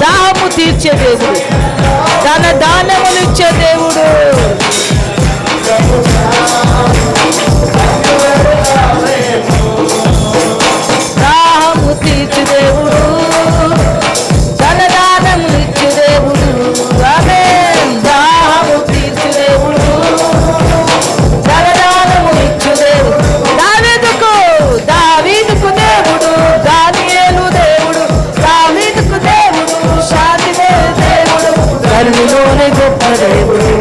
దాహము తీర్చే దేవుడు. తన దానములు ఇచ్చే దేవుడు. దావీదుకు దేవుడు గొప్ప దేవుడు.